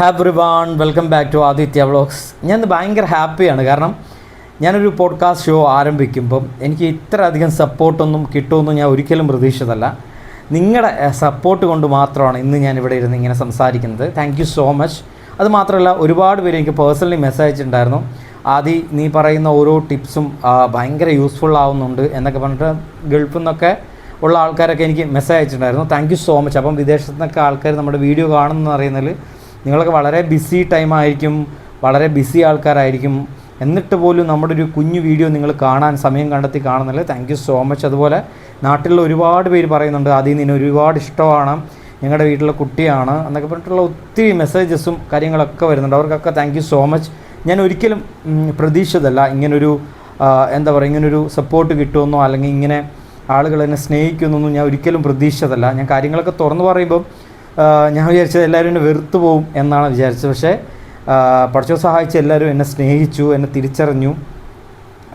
Happy one welcome back to Aditya vlogs ഞാൻ ഭയങ്കര ഹാപ്പിയാണ്. കാരണം ഞാനൊരു പോഡ്കാസ്റ്റ് ഷോ ആരംഭിക്കുമ്പം എനിക്ക് ഇത്ര അധികം സപ്പോർട്ടൊന്നും കിട്ടുമെന്ന് ഞാൻ ഒരിക്കലും പ്രതീക്ഷിച്ചതല്ല. നിങ്ങളുടെ സപ്പോർട്ട് കൊണ്ട് മാത്രമാണ് ഇന്ന് ഞാൻ ഇവിടെ ഇരുന്ന് ഇങ്ങനെ സംസാരിക്കുന്നത്. താങ്ക് യു സോ മച്ച് അത് മാത്രമല്ല ഒരുപാട് പേര് എനിക്ക് പേഴ്സണലി മെസ്സേജ് അയച്ചിട്ടുണ്ടായിരുന്നു. ആദി നീ പറയുന്ന ഓരോ ടിപ്സും ഭയങ്കര യൂസ്ഫുൾ ആവുന്നുണ്ട് എന്നൊക്കെ പറഞ്ഞിട്ട് ഗൾഫിൽ നിന്നൊക്കെ ഉള്ള ആൾക്കാരൊക്കെ എനിക്ക് മെസ്സേജ് അയച്ചിട്ടുണ്ടായിരുന്നു. താങ്ക് യു സോ മച്ച് അപ്പം വിദേശത്തു നിന്നൊക്കെ ആൾക്കാർ നമ്മുടെ വീഡിയോ കാണുന്നു അറിയുന്നതിൽ നിങ്ങളൊക്കെ വളരെ ബിസി ടൈം ആയിരിക്കും വളരെ ബിസി ആൾക്കാരായിരിക്കും. എന്നിട്ട് പോലും നമ്മുടെ ഒരു കുഞ്ഞു വീഡിയോ നിങ്ങൾ കാണാൻ സമയം കണ്ടെത്തി കാണുന്നില്ല താങ്ക് യു സോ മച്ച് അതുപോലെ നാട്ടിലുള്ള ഒരുപാട് പേര് പറയുന്നുണ്ട് അതിൽ നിന്ന് ഒരുപാട് ഇഷ്ടമാണ്. ഞങ്ങളുടെ വീട്ടിലെ കുട്ടിയാണ്. എന്നൊക്കെ പറഞ്ഞിട്ടുള്ള ഒത്തിരി മെസ്സേജസും കാര്യങ്ങളൊക്കെ വരുന്നുണ്ട്. അവർക്കൊക്കെ താങ്ക് യു സോ മച്ച് ഞാൻ ഒരിക്കലും പ്രതീക്ഷിച്ചതല്ല ഇങ്ങനൊരു എന്താ പറയുക ഇങ്ങനൊരു സപ്പോർട്ട് കിട്ടുമെന്നോ അല്ലെങ്കിൽ ഇങ്ങനെ ആളുകൾ എന്നെ സ്നേഹിക്കുമെന്നൊന്നും ഞാൻ ഒരിക്കലും പ്രതീക്ഷിച്ചതല്ല. ഞാൻ കാര്യങ്ങളൊക്കെ തുറന്നു പറയുമ്പം ഞാൻ വിചാരിച്ചത് എല്ലാവരും എന്നെ വെറുത്തു പോകും എന്നാണ് വിചാരിച്ചത്. പക്ഷേ പഠിച്ചോ സഹായിച്ച് എല്ലാവരും എന്നെ സ്നേഹിച്ചു എന്നെ തിരിച്ചറിഞ്ഞു.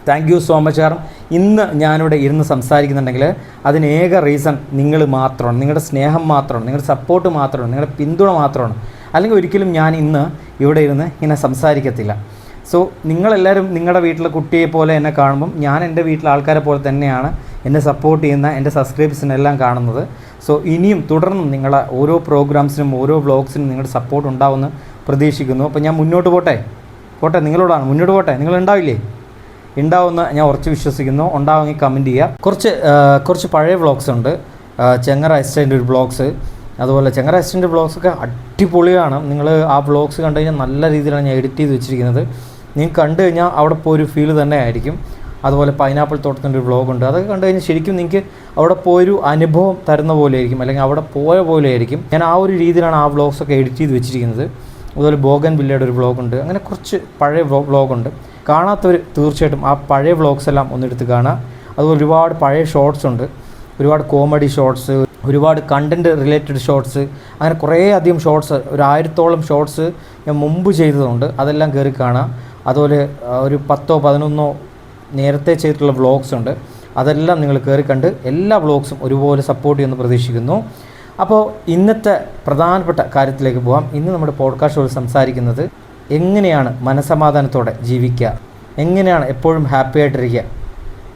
താങ്ക് യു സോ മച്ച് കാരണം ഇന്ന് ഞാനിവിടെ ഇരുന്ന് സംസാരിക്കുന്നുണ്ടെങ്കിൽ അതിന് ഏക റീസൺ നിങ്ങൾ മാത്രമാണ്. നിങ്ങളുടെ സ്നേഹം മാത്രമാണ്. നിങ്ങളുടെ സപ്പോർട്ട് മാത്രമാണ്. നിങ്ങളുടെ പിന്തുണ മാത്രമാണ്. അല്ലെങ്കിൽ ഒരിക്കലും ഞാൻ ഇന്ന് ഇവിടെ ഇരുന്ന് ഇങ്ങനെ സംസാരിക്കത്തില്ല. സോ നിങ്ങളെല്ലാവരും നിങ്ങളുടെ വീട്ടിലെ കുട്ടിയെ പോലെ എന്നെ കാണുമ്പം ഞാൻ എന്റെ വീട്ടിലെ ആൾക്കാരെ പോലെ തന്നെയാണ് എന്നെ സപ്പോർട്ട് ചെയ്യുന്ന എന്റെ സബ്സ്ക്രൈബേഴ്സിനെല്ലാം കാണുന്നത്. സോ ഇനിയും തുടർന്നും നിങ്ങളെ ഓരോ പ്രോഗ്രാംസിനും ഓരോ വ്ളോഗ്സിനും നിങ്ങളുടെ സപ്പോർട്ട് ഉണ്ടാവുമെന്ന് പ്രതീക്ഷിക്കുന്നു. അപ്പോൾ ഞാൻ മുന്നോട്ട് പോട്ടെ? പോട്ടെ? നിങ്ങളോടാണ്. മുന്നോട്ട് പോട്ടെ? നിങ്ങൾ ഉണ്ടാവില്ലേ? ഉണ്ടാവുമെന്ന് ഞാൻ ഉറച്ച് വിശ്വസിക്കുന്നു. ഉണ്ടാവുമെങ്കിൽ കമന്റ് ചെയ്യുക. കുറച്ച് കുറച്ച് പഴയ വ്ളോഗ്സ് ഉണ്ട്. ചെങ്ങറ അസിസ്റ്റന്റ് ഒരു വ്ളോഗ്സ് അതുപോലെ ചെങ്ങറ അസിസ്റ്റന്റ് വ്ളോഗ്സ് ഒക്കെ അടിപൊളിയാണ്. നിങ്ങൾ ആ വ്ളോഗ്സ് കണ്ടു കഴിഞ്ഞാൽ നല്ല രീതിയിലാണ് ഞാൻ എഡിറ്റ് ചെയ്ത് വെച്ചിരിക്കുന്നത്. നിങ്ങൾക്ക് കണ്ടു കഴിഞ്ഞാൽ അവിടെ പോയൊരു ഫീൽ തന്നെ ആയിരിക്കും. അതുപോലെ പൈനാപ്പിൾ തോട്ടത്തിന്റെ ഒരു വ്ളോഗുണ്ട് അതൊക്കെ കണ്ടു കഴിഞ്ഞാൽ ശരിക്കും നിങ്ങൾക്ക് അവിടെ പോയൊരു അനുഭവം തരുന്ന പോലെ ആയിരിക്കും അല്ലെങ്കിൽ അവിടെ പോയ പോലെ ആയിരിക്കും ഞാൻ ആ ഒരു രീതിയിലാണ് ആ വ്ളോഗ്സൊക്കെ എഡിറ്റ് ചെയ്ത് വെച്ചിരിക്കുന്നത്. അതുപോലെ ബോഗൻ വില്ലയുടെ ഒരു വ്ളോഗുണ്ട് അങ്ങനെ കുറച്ച് പഴയ വ്ളോഗുണ്ട് കാണാത്തവർ തീർച്ചയായിട്ടും ആ പഴയ വ്ളോഗ്സ് എല്ലാം ഒന്നെടുത്ത് കാണുക. അതുപോലെ ഒരുപാട് പഴയ ഷോർട്സ് ഉണ്ട്. ഒരുപാട് കോമഡി ഷോർട്സ് ഒരുപാട് കണ്ടന്റ് റിലേറ്റഡ് ഷോർട്സ് അങ്ങനെ കുറേ അധികം ഷോർട്സ് ഒരു ആയിരത്തോളം ഷോർട്സ് ഞാൻ മുമ്പ് ചെയ്തതുണ്ട്. അതെല്ലാം കയറി കാണാം അതുപോലെ ഒരു പത്തോ പതിനൊന്നോ നേരത്തെ ചെയ്തിട്ടുള്ള വ്ളോഗ്സ് ഉണ്ട്. അതെല്ലാം നിങ്ങൾ കയറി കണ്ട് എല്ലാ വ്ളോഗ്സും ഒരുപോലെ സപ്പോർട്ട് ചെയ്യുമെന്ന് പ്രതീക്ഷിക്കുന്നു. അപ്പോൾ ഇന്നത്തെ പ്രധാനപ്പെട്ട കാര്യത്തിലേക്ക് പോകാം ഇന്ന് നമ്മുടെ പോഡ്കാസ്റ്റ് ഷോയിൽ സംസാരിക്കുന്നത് എങ്ങനെയാണ് മനസമാധാനത്തോടെ ജീവിക്കുക? എങ്ങനെയാണ് എപ്പോഴും ഹാപ്പി ആയിട്ടിരിക്കുക?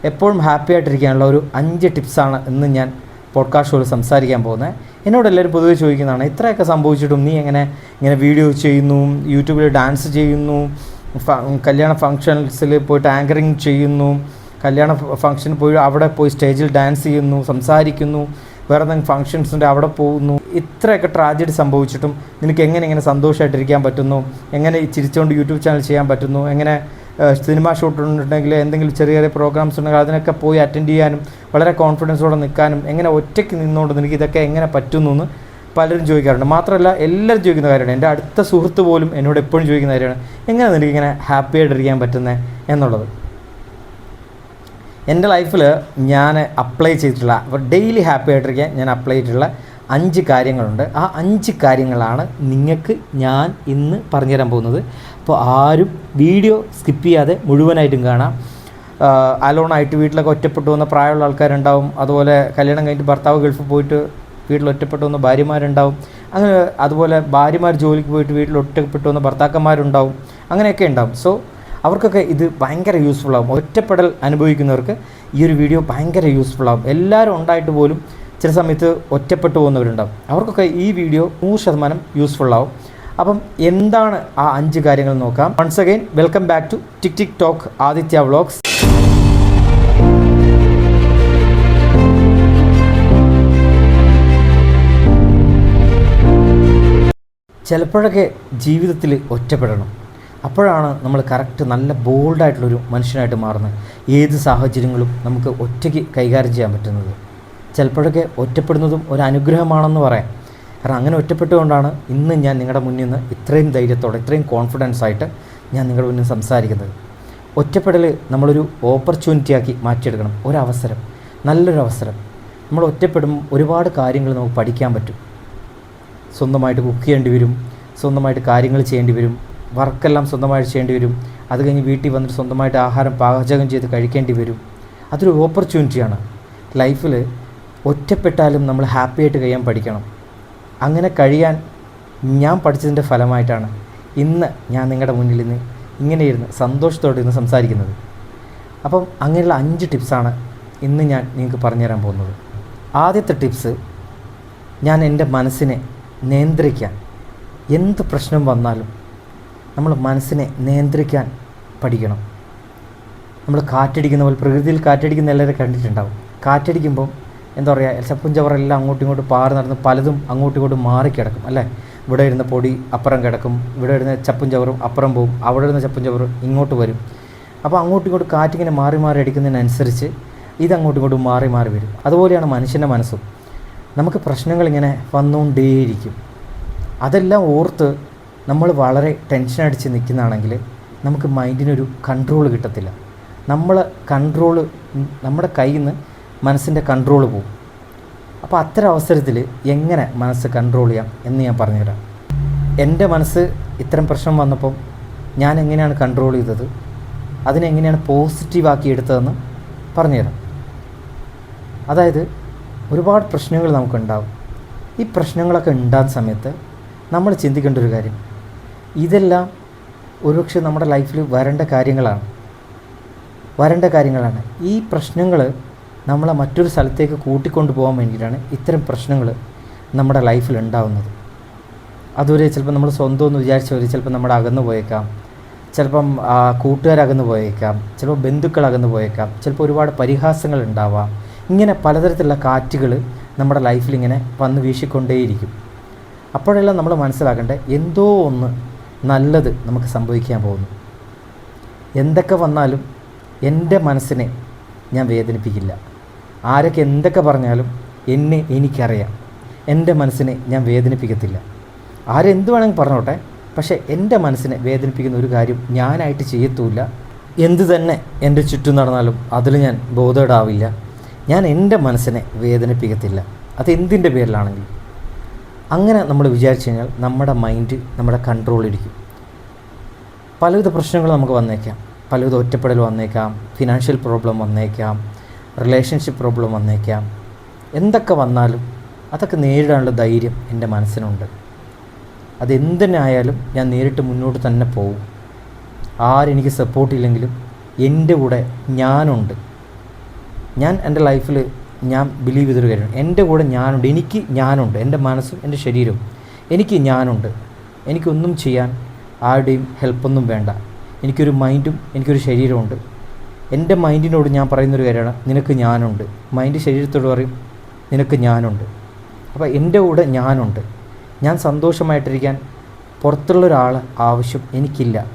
എപ്പോഴും ഹാപ്പി ആയിട്ടിരിക്കാനുള്ള ഒരു അഞ്ച് ടിപ്സാണ് ഇന്ന് ഞാൻ പോഡ്കാസ്റ്റ് ഷോയിൽ സംസാരിക്കാൻ പോകുന്നത്. എന്നോട് എല്ലാവരും പൊതുവെ ചോദിക്കുന്നതാണ് ഇത്രയൊക്കെ സംഭവിച്ചിട്ടും നീ എങ്ങനെ ഇങ്ങനെ വീഡിയോ ചെയ്യുന്നു യൂട്യൂബിൽ ഡാൻസ് ചെയ്യുന്നു കല്യാണ ഫങ്ഷൻസിൽ പോയിട്ട് ആങ്കറിങ് ചെയ്യുന്നു. കല്യാണ ഫംഗ്ഷന് പോയി അവിടെ പോയി സ്റ്റേജിൽ ഡാൻസ് ചെയ്യുന്നു സംസാരിക്കുന്നു. വേറെ എന്തെങ്കിലും ഫംഗ്ഷൻസിന്റെ അവിടെ പോകുന്നു. ഇത്രയൊക്കെ ട്രാജഡി സംഭവിച്ചിട്ടും നിനക്ക് എങ്ങനെ ഇങ്ങനെ സന്തോഷമായിട്ടിരിക്കാൻ പറ്റുന്നു? എങ്ങനെ ചിരിച്ചുകൊണ്ട് യൂട്യൂബ് ചാനൽ ചെയ്യാൻ പറ്റുന്നു? എങ്ങനെ സിനിമ ഷൂട്ട് ഉണ്ടെങ്കിൽ എന്തെങ്കിലും ചെറിയ ചെറിയ പ്രോഗ്രാംസ് ഉണ്ടെങ്കിൽ അതിനൊക്കെ പോയി അറ്റൻഡ് ചെയ്യാനും വളരെ കോൺഫിഡൻസോടെ നിൽക്കാനും എങ്ങനെ ഒറ്റയ്ക്ക് നിന്നുകൊണ്ട് നിനക്ക് ഇതൊക്കെ എങ്ങനെ പറ്റുന്നു എന്ന് പലരും ചോദിക്കാറുണ്ട്. മാത്രമല്ല എല്ലാവരും ചോദിക്കുന്ന കാര്യമാണ്. എന്റെ അടുത്ത സുഹൃത്ത് പോലും എന്നോട് എപ്പോഴും ചോദിക്കുന്ന കാര്യമാണ്. എങ്ങനെ നിനക്ക് ഇങ്ങനെ ഹാപ്പി ആയിട്ടിരിക്കാൻ പറ്റുന്നത് എന്നുള്ളത്? എന്റെ ലൈഫിൽ ഞാൻ അപ്ലൈ ചെയ്തിട്ടുള്ള അപ്പോൾ ഡെയിലി ഹാപ്പി ആയിട്ടിരിക്കാൻ ഞാൻ അപ്ലൈ ചെയ്തിട്ടുള്ള അഞ്ച് കാര്യങ്ങളുണ്ട്. ആ അഞ്ച് കാര്യങ്ങളാണ് നിങ്ങൾക്ക് ഞാൻ ഇന്ന് പറഞ്ഞുതരാൻ പോകുന്നത്. അപ്പോൾ ആരും വീഡിയോ സ്കിപ്പ് ചെയ്യാതെ മുഴുവനായിട്ടും കാണാം. അലോണായിട്ട് വീട്ടിലൊക്കെ ഒറ്റപ്പെട്ടു വന്ന പ്രായമുള്ള ആൾക്കാരുണ്ടാവും. അതുപോലെ കല്യാണം കഴിഞ്ഞിട്ട് ഭർത്താവ് ഗൾഫിൽ പോയിട്ട് വീട്ടിൽ ഒറ്റപ്പെട്ടു വന്ന ഭാര്യമാരുണ്ടാവും. അങ്ങനെ അതുപോലെ ഭാര്യമാർ ജോലിക്ക് പോയിട്ട് വീട്ടിൽ ഒറ്റപ്പെട്ടു വന്ന ഭർത്താക്കന്മാരുണ്ടാവും. അങ്ങനെയൊക്കെ ഉണ്ടാവും. സോ അവർക്കൊക്കെ ഇത് ഭയങ്കര യൂസ്ഫുൾ ആവും. ഒറ്റപ്പെടൽ അനുഭവിക്കുന്നവർക്ക് ഈ ഒരു വീഡിയോ ഭയങ്കര യൂസ്ഫുൾ ആവും. എല്ലാവരും ഉണ്ടായിട്ട് പോലും ചില സമയത്ത് ഒറ്റപ്പെട്ടു പോകുന്നവരുണ്ടാവും. അവർക്കൊക്കെ ഈ വീഡിയോ നൂറ് ശതമാനം യൂസ്ഫുൾ ആവും. അപ്പം എന്താണ് ആ അഞ്ച് കാര്യങ്ങൾ നോക്കാം. Once again welcome back to tick tick talk Aditya vlogs ചിലപ്പോഴൊക്കെ ജീവിതത്തിൽ ഒറ്റപ്പെടണം. അപ്പോഴാണ് നമ്മൾ കറക്റ്റ് നല്ല ബോൾഡായിട്ടുള്ളൊരു മനുഷ്യനായിട്ട് മാറുന്നത്. ഏത് സാഹചര്യങ്ങളും നമുക്ക് ഒറ്റയ്ക്ക് കൈകാര്യം ചെയ്യാൻ പറ്റുന്നത്. ചിലപ്പോഴൊക്കെ ഒറ്റപ്പെടുന്നതും ഒരു അനുഗ്രഹമാണെന്ന് പറയാം. കാരണം അങ്ങനെ ഒറ്റപ്പെട്ടുകൊണ്ടാണ് ഇന്ന് ഞാൻ നിങ്ങളുടെ മുന്നിൽ നിന്ന് ഇത്രയും ധൈര്യത്തോടെ ഇത്രയും കോൺഫിഡൻസ് ആയിട്ട് ഞാൻ നിങ്ങളുടെ മുന്നിൽ സംസാരിക്കുന്നത്. ഒറ്റപ്പെടൽ നമ്മളൊരു ഓപ്പർച്യൂണിറ്റി ആക്കി മാറ്റിയെടുക്കണം. ഒരവസരം. നല്ലൊരു അവസരം നമ്മൾ ഒറ്റപ്പെടുമ്പോൾ ഒരുപാട് കാര്യങ്ങൾ നമുക്ക് പഠിക്കാൻ പറ്റും. സ്വന്തമായിട്ട് കുക്ക് ചെയ്യേണ്ടി വരും സ്വന്തമായിട്ട് കാര്യങ്ങൾ ചെയ്യേണ്ടി വരും വർക്കെല്ലാം സ്വന്തമായിട്ട് ചെയ്യേണ്ടി വരും. അത് കഴിഞ്ഞ് വീട്ടിൽ വന്നിട്ട് സ്വന്തമായിട്ട് ആഹാരം പാചകം ചെയ്ത് കഴിക്കേണ്ടി വരും. അതൊരു ഓപ്പർച്യൂണിറ്റിയാണ് ലൈഫിൽ ഒറ്റപ്പെട്ടാലും നമ്മൾ ഹാപ്പി ആയിട്ട് കഴിയാൻ പഠിക്കണം. അങ്ങനെ കഴിയാൻ ഞാൻ പഠിച്ചതിന്റെ ഫലമായിട്ടാണ് ഇന്ന് ഞാൻ നിങ്ങളുടെ മുന്നിൽ നിന്ന് ഇങ്ങനെ ഇരുന്ന് സന്തോഷത്തോടെ ഇരുന്ന് സംസാരിക്കുന്നത്. അപ്പം അങ്ങനെയുള്ള അഞ്ച് ടിപ്സാണ് ഇന്ന് ഞാൻ നിങ്ങൾക്ക് പറഞ്ഞുതരാൻ പോകുന്നത്. ആദ്യത്തെ ടിപ്സ് ഞാൻ എന്റെ മനസ്സിനെ നിയന്ത്രിക്കാൻ. എന്ത് പ്രശ്നം വന്നാലും നമ്മൾ മനസ്സിനെ നിയന്ത്രിക്കാൻ പഠിക്കണം. നമ്മൾ കാറ്റടിക്കുന്ന പോലെ പ്രകൃതിയിൽ കാറ്റടിക്കുന്ന എല്ലാവരും കണ്ടിട്ടുണ്ടാവും. കാറ്റടിക്കുമ്പോൾ എന്താ പറയുക ചപ്പും ചവറെല്ലാം അങ്ങോട്ടും ഇങ്ങോട്ടും പാറി നടന്ന് പലതും അങ്ങോട്ടും ഇങ്ങോട്ടും മാറിക്കിടക്കും അല്ലേ? ഇവിടെ ഇരുന്ന പൊടി അപ്പുറം കിടക്കും ഇവിടെ ഇരുന്ന ചപ്പും ചവറും അപ്പുറം പോകും അവിടെ ഇരുന്ന ചപ്പും ഇങ്ങോട്ട് വരും. അപ്പോൾ അങ്ങോട്ടും ഇങ്ങോട്ടും കാറ്റിങ്ങനെ മാറി മാറി അടിക്കുന്നതിനനുസരിച്ച് ഇതങ്ങോട്ടും ഇങ്ങോട്ടും മാറി മാറി വരും. അതുപോലെയാണ് മനുഷ്യന്റെ മനസ്സും. നമുക്ക് പ്രശ്നങ്ങൾ ഇങ്ങനെ വന്നുകൊണ്ടേയിരിക്കും അതെല്ലാം ഓർത്ത് നമ്മൾ വളരെ ടെൻഷൻ അടിച്ച് നിൽക്കുന്നതാണെങ്കിൽ നമുക്ക് മൈൻഡിനൊരു കൺട്രോൾ കിട്ടത്തില്ല. നമ്മൾ കൺട്രോൾ നമ്മുടെ കയ്യിൽ നിന്ന് മനസ്സിന്റെ കൺട്രോൾ പോകും അപ്പോൾ അത്തരം അവസരത്തിൽ എങ്ങനെ മനസ്സ് കൺട്രോൾ ചെയ്യാം എന്ന് ഞാൻ പറഞ്ഞുതരാം. എന്റെ മനസ്സ് ഇത്തരം പ്രശ്നം വന്നപ്പം ഞാൻ എങ്ങനെയാണ് കൺട്രോൾ ചെയ്തത്? അതിനെങ്ങനെയാണ് പോസിറ്റീവാക്കി എടുത്തതെന്ന് പറഞ്ഞുതരാം. അതായത് ഒരുപാട് പ്രശ്നങ്ങൾ നമുക്കുണ്ടാവും. ഈ പ്രശ്നങ്ങളൊക്കെ ഉണ്ടാകുന്ന സമയത്ത് നമ്മൾ ചിന്തിക്കേണ്ട ഒരു കാര്യം. ഇതെല്ലാം ഒരുപക്ഷെ നമ്മുടെ ലൈഫിൽ വരേണ്ട കാര്യങ്ങളാണ്. വരേണ്ട കാര്യങ്ങളാണ്. ഈ പ്രശ്നങ്ങൾ നമ്മളെ മറ്റൊരു സ്ഥലത്തേക്ക് കൂട്ടിക്കൊണ്ടു പോകാൻ വേണ്ടിയിട്ടാണ് ഇത്തരം പ്രശ്നങ്ങൾ നമ്മുടെ ലൈഫിൽ ഉണ്ടാവുന്നത്. അതുവരെ ചിലപ്പോൾ നമ്മൾ സ്വന്തം എന്ന് വിചാരിച്ചവർ ചിലപ്പോൾ നമ്മുടെ അകന്നു പോയേക്കാം. ചിലപ്പം കൂട്ടുകാരകന്നു പോയേക്കാം. ചിലപ്പോൾ ബന്ധുക്കൾ അകന്നു പോയേക്കാം. ചിലപ്പോൾ ഒരുപാട് പരിഹാസങ്ങൾ ഉണ്ടാവാം. ഇങ്ങനെ പലതരത്തിലുള്ള കാറ്റുകൾ നമ്മുടെ ലൈഫിൽ ഇങ്ങനെ വന്ന് വീശിക്കൊണ്ടേയിരിക്കും. അപ്പോഴെല്ലാം നമ്മൾ മനസ്സിലാക്കേണ്ടത് എന്തോ ഒന്ന് നല്ലത് നമുക്ക് സംഭവിക്കാൻ പോകുന്നു. എന്തൊക്കെ വന്നാലും എന്റെ മനസ്സിനെ ഞാൻ വേദനിപ്പിക്കില്ല. ആരൊക്കെ എന്തൊക്കെ പറഞ്ഞാലും എന്നെ എനിക്കറിയാം. എന്റെ മനസ്സിനെ ഞാൻ വേദനിപ്പിക്കത്തില്ല. ആരെന്ത് വേണമെങ്കിൽ പറഞ്ഞോട്ടെ പക്ഷേ എന്റെ മനസ്സിനെ വേദനിപ്പിക്കുന്ന ഒരു കാര്യം ഞാനായിട്ട് ചെയ്യത്തുമില്ല എന്ത് തന്നെ എന്റെ ചുറ്റും നടന്നാലും അതിൽ ഞാൻ ബോധേഡാവില്ല ഞാൻ എന്റെ മനസ്സിനെ വേദനിപ്പിക്കത്തില്ല. അത് എന്തിന്റെ പേരിലാണെങ്കിലും. അങ്ങനെ നമ്മൾ വിചാരിച്ചു കഴിഞ്ഞാൽ നമ്മുടെ മൈൻഡ് നമ്മുടെ കൺട്രോളിലിരിക്കും പലവിധ പ്രശ്നങ്ങൾ നമുക്ക് വന്നേക്കാം. പലവിധ ഒറ്റപ്പെടൽ വന്നേക്കാം. ഫിനാൻഷ്യൽ പ്രോബ്ലം വന്നേക്കാം. റിലേഷൻഷിപ്പ് പ്രോബ്ലം വന്നേക്കാം. എന്തൊക്കെ വന്നാലും അതൊക്കെ നേരിടാനുള്ള ധൈര്യം എന്റെ മനസ്സിനുണ്ട്. അതെന്തിനായാലും ഞാൻ നേരിട്ട് മുന്നോട്ട് തന്നെ പോകും. ആരെനിക്ക് സപ്പോർട്ടില്ലെങ്കിലും എന്റെ കൂടെ ഞാനുണ്ട്. ഞാൻ എന്റെ ലൈഫിൽ ഞാൻ ബിലീവ് ചെയ്തൊരു കാര്യമാണ്. എന്റെ കൂടെ ഞാനുണ്ട്. എനിക്ക് ഞാനുണ്ട്. എന്റെ മനസ്സും എന്റെ ശരീരവും. എനിക്ക് ഞാനുണ്ട്. എനിക്കൊന്നും ചെയ്യാൻ ആരുടെയും ഹെൽപ്പൊന്നും വേണ്ട. എനിക്കൊരു മൈൻഡും എനിക്കൊരു ശരീരമുണ്ട് എന്റെ മൈൻഡിനോട് ഞാൻ പറയുന്നൊരു കാര്യമാണ്. നിനക്ക് ഞാനുണ്ട്. മൈൻഡ് ശരീരത്തോട് പറയും നിനക്ക് ഞാനുണ്ട്. അപ്പോൾ എന്റെ കൂടെ ഞാനുണ്ട്. ഞാൻ സന്തോഷമായിട്ടിരിക്കാൻ പുറത്തുള്ള ഒരാൾ ആവശ്യം എനിക്കില്ല.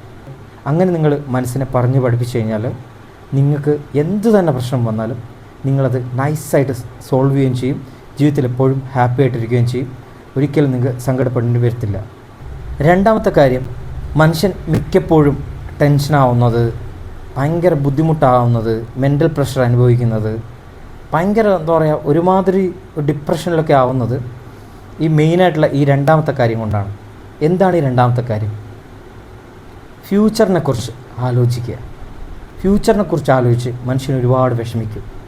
അങ്ങനെ നിങ്ങൾ മനസ്സിനെ പറഞ്ഞു പഠിപ്പിച്ചു കഴിഞ്ഞാൽ നിങ്ങൾക്ക് എന്ത് തന്നെ പ്രശ്നം വന്നാലും നിങ്ങളത് നൈസായിട്ട് സോൾവ് ചെയ്യുകയും ചെയ്യും. ജീവിതത്തിൽ എപ്പോഴും ഹാപ്പി ആയിട്ടിരിക്കുകയും ചെയ്യും. ഒരിക്കലും നിങ്ങൾക്ക് സങ്കടപ്പെടേണ്ടി വരത്തില്ല. രണ്ടാമത്തെ കാര്യം മനുഷ്യൻ മിക്കപ്പോഴും ടെൻഷനാവുന്നത് ഭയങ്കര ബുദ്ധിമുട്ടാവുന്നത് മെന്റൽ പ്രഷർ അനുഭവിക്കുന്നത് ഭയങ്കര എന്താ പറയുക ഒരുമാതിരി ഡിപ്രഷനിലൊക്കെ ആവുന്നത് ഈ മെയിനായിട്ടുള്ള ഈ രണ്ടാമത്തെ കാര്യം കൊണ്ടാണ്. എന്താണ് ഈ രണ്ടാമത്തെ കാര്യം? ഫ്യൂച്ചറിനെക്കുറിച്ച് ആലോചിക്കുക. ഫ്യൂച്ചറിനെക്കുറിച്ച് ആലോചിച്ച് മനുഷ്യൻ ഒരുപാട് വിഷമിക്കും.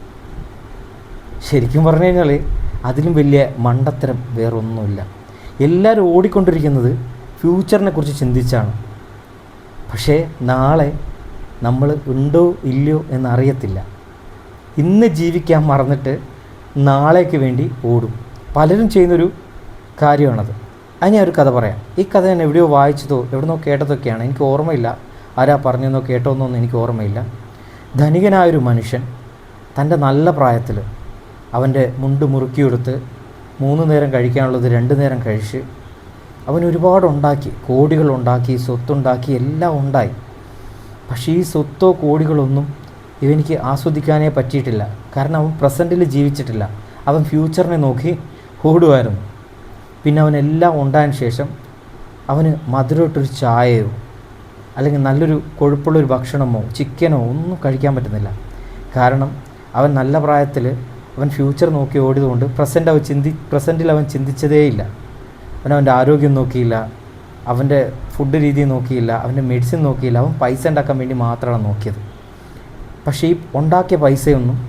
ശരിക്കും പറഞ്ഞു കഴിഞ്ഞാൽ അതിലും വലിയ മണ്ടത്തരം വേറൊന്നുമില്ല. എല്ലാവരും ഓടിക്കൊണ്ടിരിക്കുന്നത് ഫ്യൂച്ചറിനെ കുറിച്ച് ചിന്തിച്ചാണ്. പക്ഷേ നാളെ നമ്മൾ ഉണ്ടോ ഇല്ലയോ എന്നറിയത്തില്ല. ഇന്ന് ജീവിക്കാൻ മറന്നിട്ട് നാളേക്ക് വേണ്ടി ഓടും. പലരും ചെയ്യുന്നൊരു കാര്യമാണത്. അത് ഞാൻ ഒരു കഥ പറയാം. ഈ കഥ ഞാൻ എവിടെയോ വായിച്ചതോ എവിടെന്നോ കേട്ടതൊക്കെയാണ്. എനിക്ക് ഓർമ്മയില്ല. ആരാ പറഞ്ഞെന്നോ കേട്ടോന്നൊന്നും എനിക്ക് ഓർമ്മയില്ല. ധനികനായൊരു മനുഷ്യൻ തന്റെ നല്ല പ്രായത്തിൽ അവന്റെ മുണ്ട് മുറുക്കിയെടുത്ത് മൂന്ന് നേരം കഴിക്കാനുള്ളത് രണ്ട് നേരം കഴിച്ച് അവൻ ഒരുപാടുണ്ടാക്കി കോടികൾ ഉണ്ടാക്കി സ്വത്തുണ്ടാക്കി എല്ലാം ഉണ്ടായി. പക്ഷേ ഈ സ്വത്തോ കോടികളൊന്നും ഇവനിക്ക് ആസ്വദിക്കാനേ പറ്റിയിട്ടില്ല. കാരണം അവൻ പ്രസന്റിൽ ജീവിച്ചിട്ടില്ല. അവൻ ഫ്യൂച്ചറിനെ നോക്കി ഓടുമായിരുന്നു. പിന്നെ അവനെല്ലാം ഉണ്ടായതിന് ശേഷം അവന് മധുരമായിട്ടൊരു ചായയോ അല്ലെങ്കിൽ നല്ലൊരു കൊഴുപ്പുള്ളൊരു ഭക്ഷണമോ ചിക്കനോ ഒന്നും കഴിക്കാൻ പറ്റുന്നില്ല. കാരണം അവൻ നല്ല പ്രായത്തിൽ അവൻ ഫ്യൂച്ചർ നോക്കി ഓടിയതുകൊണ്ട് പ്രസന്റ് അവൻ ചിന്തി പ്രസന്റിൽ അവൻ ചിന്തിച്ചതേയില്ല. അവൻ അവന്റെ ആരോഗ്യം നോക്കിയില്ല. അവന്റെ ഫുഡ് രീതി നോക്കിയില്ല. അവന്റെ മെഡിസിൻ നോക്കിയില്ല. അവൻ പൈസ ഉണ്ടാക്കാൻ വേണ്ടി മാത്രമാണ് നോക്കിയത്. പക്ഷേ ഈ ഉണ്ടാക്കിയ പൈസയൊന്നും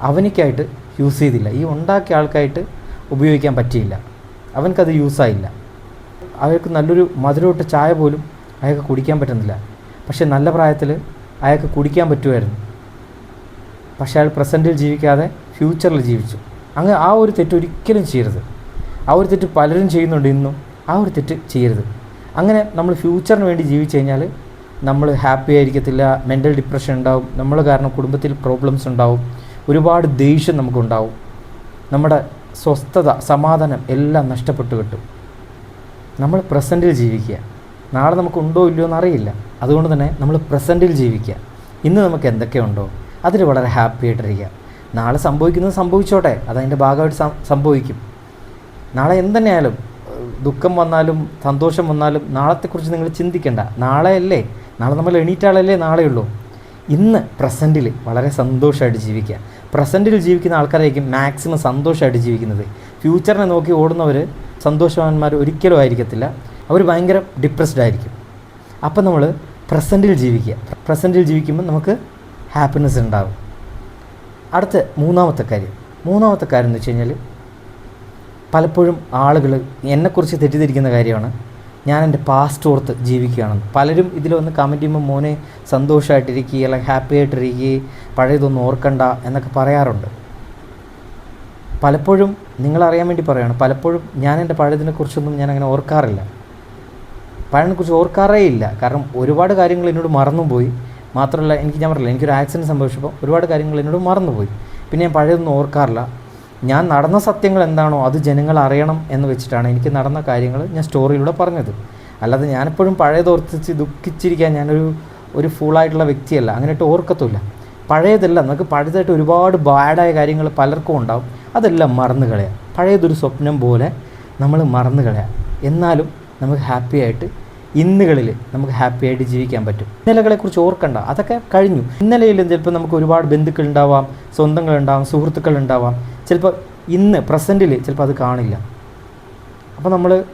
അവനിക്കായിട്ട് യൂസ് ചെയ്തില്ല. ഈ ഉണ്ടാക്കിയ ആൾക്കായിട്ട് ഉപയോഗിക്കാൻ പറ്റിയില്ല. അവനക്കത് യൂസായില്ല അയാൾക്ക് നല്ലൊരു മധുരമിട്ട ചായ പോലും അയാൾക്ക് കുടിക്കാൻ പറ്റുന്നില്ല. പക്ഷേ നല്ല പ്രായത്തിൽ അയാൾക്ക് കുടിക്കാൻ പറ്റുമായിരുന്നു. പക്ഷേ അയാൾ പ്രസന്റിൽ ജീവിക്കാതെ ഫ്യൂച്ചറിൽ ജീവിച്ചു. അങ്ങ് ആ ഒരു തെറ്റ് ഒരിക്കലും ചെയ്യരുത്. ആ ഒരു തെറ്റ് പലരും ചെയ്യുന്നുണ്ട് ഇന്നും. ആ ഒരു തെറ്റ് ചെയ്യരുത്. അങ്ങനെ നമ്മൾ ഫ്യൂച്ചറിന് വേണ്ടി ജീവിച്ചു കഴിഞ്ഞാൽ നമ്മൾ ഹാപ്പി ആയിരിക്കത്തില്ല മെന്റൽ ഡിപ്രഷൻ ഉണ്ടാവും നമ്മൾ കാരണം കുടുംബത്തിൽ പ്രോബ്ലംസ് ഉണ്ടാവും ഒരുപാട് ദേഷ്യം നമുക്കുണ്ടാവും. നമ്മുടെ സ്വസ്ഥത സമാധാനം എല്ലാം നഷ്ടപ്പെട്ടു കിട്ടും. നമ്മൾ പ്രസന്റിൽ ജീവിക്കുക. നാളെ നമുക്കുണ്ടോ ഇല്ലയോ എന്നറിയില്ല. അതുകൊണ്ട് തന്നെ നമ്മൾ പ്രസന്റിൽ ജീവിക്കുക. ഇന്ന് നമുക്ക് എന്തൊക്കെയുണ്ടോ അതിൽ വളരെ ഹാപ്പി ആയിട്ടിരിക്കുക. നാളെ സംഭവിക്കുന്നത് സംഭവിച്ചോട്ടെ അതതിന്റെ ഭാഗമായിട്ട് സംഭവിക്കും. നാളെ എന്തുതന്നെയായാലും ദുഃഖം വന്നാലും സന്തോഷം വന്നാലും നാളത്തെക്കുറിച്ച് നിങ്ങൾ ചിന്തിക്കേണ്ട. നാളെയല്ലേ? നാളെ നമ്മൾ എണീറ്റാളല്ലേ നാളെയുള്ളൂ. ഇന്ന് പ്രസന്റിൽ വളരെ സന്തോഷമായിട്ട് ജീവിക്കുക. പ്രസന്റിൽ ജീവിക്കുന്ന ആൾക്കാരായിരിക്കും മാക്സിമം സന്തോഷമായിട്ട് ജീവിക്കുന്നത്. ഫ്യൂച്ചറിനെ നോക്കി ഓടുന്നവർ സന്തോഷവാന്മാർ ഒരിക്കലും ആയിരിക്കത്തില്ല. അവർ ഭയങ്കര ഡിപ്രസ്ഡ് ആയിരിക്കും. അപ്പം നമ്മൾ പ്രസന്റിൽ ജീവിക്കുക. പ്രസന്റിൽ ജീവിക്കുമ്പോൾ നമുക്ക് ഹാപ്പിനെസ് ഉണ്ടാകും അടുത്ത മൂന്നാമത്തെ കാര്യം. മൂന്നാമത്തെ കാര്യം എന്ന് വെച്ച് കഴിഞ്ഞാൽ പലപ്പോഴും ആളുകൾ എന്നെക്കുറിച്ച് തെറ്റിദ്ധരിക്കുന്ന കാര്യമാണ്. ഞാൻ എന്റെ പാസ്റ്റ് ഓർത്ത് ജീവിക്കുകയാണെന്ന്. പലരും ഇതിൽ വന്ന് കമന്റ് ചെയ്യുമ്പോൾ മോനെ സന്തോഷമായിട്ടിരിക്കുക അല്ലെങ്കിൽ ഹാപ്പി ആയിട്ടിരിക്കുക പഴയതൊന്നും ഓർക്കണ്ട എന്നൊക്കെ പറയാറുണ്ട്. പലപ്പോഴും നിങ്ങളറിയാൻ വേണ്ടി പറയുകയാണ് പലപ്പോഴും ഞാൻ എന്റെ പഴയതിനെക്കുറിച്ചൊന്നും ഞാൻ അങ്ങനെ ഓർക്കാറില്ല. പഴയതിനെക്കുറിച്ച് ഓർക്കാറേ ഇല്ല കാരണം ഒരുപാട് കാര്യങ്ങൾ എന്നോട് മറന്നുപോയി മാത്രമല്ല എനിക്ക് ഞാൻ പറഞ്ഞില്ല എനിക്കൊരു ആക്സിഡന്റ് സംഭവിച്ചപ്പോൾ ഒരുപാട് കാര്യങ്ങൾ എന്നോട് മറന്നുപോയി. പിന്നെ ഞാൻ പഴയതൊന്നും ഓർക്കാറില്ല. ഞാൻ നടന്ന സത്യങ്ങൾ എന്താണോ അത് ജനങ്ങൾ അറിയണം എന്ന് വെച്ചിട്ടാണ് എനിക്ക് നടന്ന കാര്യങ്ങൾ ഞാൻ സ്റ്റോറിയിലൂടെ പറഞ്ഞത്. അല്ലാതെ ഞാനെപ്പോഴും പഴയതോർത്തിച്ച് ദുഃഖിച്ചിരിക്കാൻ ഞാനൊരു ഒരു ഫുള്ളായിട്ടുള്ള വ്യക്തിയല്ല. അങ്ങനെയിട്ട് ഓർക്കത്തില്ല പഴയതല്ല നമുക്ക് പഴയതായിട്ട് ഒരുപാട് ബാഡായ കാര്യങ്ങൾ പലർക്കും ഉണ്ടാവും. അതെല്ലാം മറന്നു കളയാം. പഴയതൊരു സ്വപ്നം പോലെ നമ്മൾ മറന്നു കളയാം. എന്നാലും നമുക്ക് ഹാപ്പി ആയിട്ട് ഇന്നുകളിൽ നമുക്ക് ഹാപ്പി ആയിട്ട് ജീവിക്കാൻ പറ്റും. ഇന്നലകളെക്കുറിച്ച് ഓർക്കണ്ട അതൊക്കെ കഴിഞ്ഞു. ഇന്നലെയിൽ ചിലപ്പോൾ നമുക്ക് ഒരുപാട് ബന്ധുക്കൾ ഉണ്ടാവാം സ്വന്തങ്ങൾ ഉണ്ടാവാം സുഹൃത്തുക്കൾ ഉണ്ടാവാം. ചിലപ്പോൾ ഇന്ന് പ്രസന്റിൽ ചിലപ്പോൾ അത് കാണില്ല. അപ്പോൾ നമ്മൾ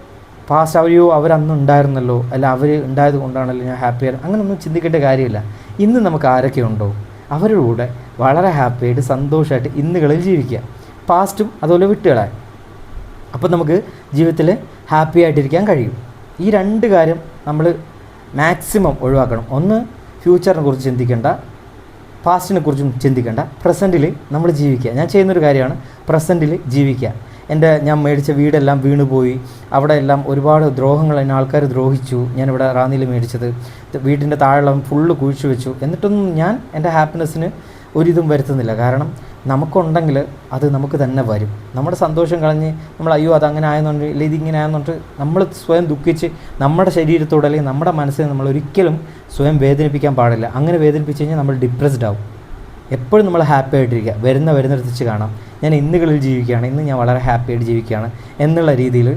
പാസ്റ്റ് അവരെയോ അവരന്ന് ഉണ്ടായിരുന്നല്ലോ. അല്ല അവർ ഉണ്ടായത് കൊണ്ടാണല്ലോ ഞാൻ ഹാപ്പി ആയിരുന്നു അങ്ങനെയൊന്നും ചിന്തിക്കേണ്ട കാര്യമില്ല. ഇന്ന് നമുക്ക് ആരൊക്കെ ഉണ്ടോ? അവരുടെ കൂടെ വളരെ ഹാപ്പിയായിട്ട് സന്തോഷമായിട്ട് ഇന്നുകളിൽ ജീവിക്കുക. പാസ്റ്റും അതുപോലെ വിട്ടുകളായി. അപ്പോൾ നമുക്ക് ജീവിതത്തിൽ ഹാപ്പി ആയിട്ടിരിക്കാൻ കഴിയും. ഈ രണ്ട് കാര്യം നമ്മൾ മാക്സിമം ഒഴിവാക്കണം. ഒന്ന് ഫ്യൂച്ചറിനെ കുറിച്ച് ചിന്തിക്കേണ്ട. പാസ്റ്റിനെ കുറിച്ചും ചിന്തിക്കേണ്ട. പ്രസന്റിൽ നമ്മൾ ജീവിക്കുക ഞാൻ ചെയ്യുന്നൊരു കാര്യമാണ് പ്രസന്റിൽ ജീവിക്കുക എന്റെ ഞാൻ മേടിച്ച വീടെല്ലാം വീണുപോയി. അവിടെ എല്ലാം ഒരുപാട് ദ്രോഹങ്ങൾ എന്നെ ആൾക്കാർ ദ്രോഹിച്ചു. ഞാനിവിടെ റാന്നിയിൽ മേടിച്ചത്. വീടിന്റെ താഴെ ഫുള്ള് കുഴിച്ചു വെച്ചു. എന്നിട്ടൊന്നും ഞാൻ എന്റെ ഹാപ്പിനെസ്സിന് ഒരിതും വരുത്തുന്നില്ല. കാരണം നമുക്കുണ്ടെങ്കിൽ അത് നമുക്ക് തന്നെ വരും. നമ്മുടെ സന്തോഷം കളഞ്ഞ് നമ്മൾ അയ്യോ അതങ്ങനെ ആയെന്നുണ്ട് ഇല്ല ഇതിങ്ങനെ ആയെന്നുണ്ട് നമ്മൾ സ്വയം ദുഃഖിച്ച് നമ്മുടെ ശരീരത്തോട് അല്ലെങ്കിൽ നമ്മുടെ മനസ്സിനെ നമ്മൾ ഒരിക്കലും സ്വയം വേദനിപ്പിക്കാൻ പാടില്ല. അങ്ങനെ വേദനിപ്പിച്ച് കഴിഞ്ഞാൽ നമ്മൾ ഡിപ്രസ്ഡ് ആവും. എപ്പോഴും നമ്മൾ ഹാപ്പി ആയിട്ടിരിക്കുക. വരുന്ന വരുന്നിടത്തിച്ച് കാണാം. ഞാൻ ഇന്നുകളിൽ ജീവിക്കുകയാണ്. ഇന്ന് ഞാൻ വളരെ ഹാപ്പി ആയിട്ട് ജീവിക്കുകയാണ് എന്നുള്ള രീതിയിൽ